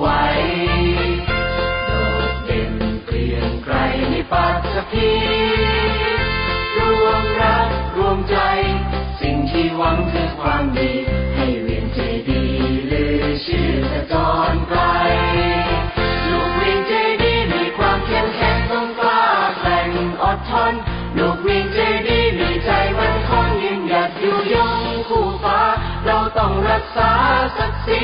ไว้โดดเด่นเปลี่ยนใครในปัตสพีรวมรักรวมใจ สิ่งที่หวังคือความดี ให้เวียนเจดีหรือชื่อตะจอนไกลลูกเวียนเจดีมีความเข้มแข็งต้องกล้าแกร่งอดทนลูกเวียนเจดีมีใจมันคงยืนหยัดอยู่ยงคู่ฟ้า เราต้องรักษาศักดิ์ศรี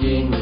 เ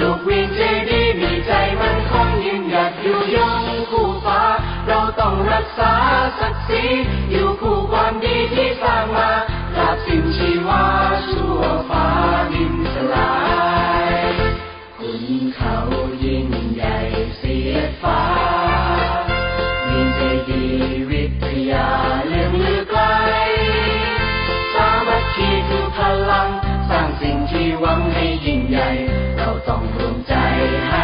ลูกวิ่งเจดีมีใจมันคงยืนหยัดอยู่ยงคู่ฟ้า เราต้องรักษาศักดิ์ศรีอยู่คู่ความดีที่สร้างมาตราบสิ้นชีวาชั่วฟ้าดินสลายคุณเขา วงใจให้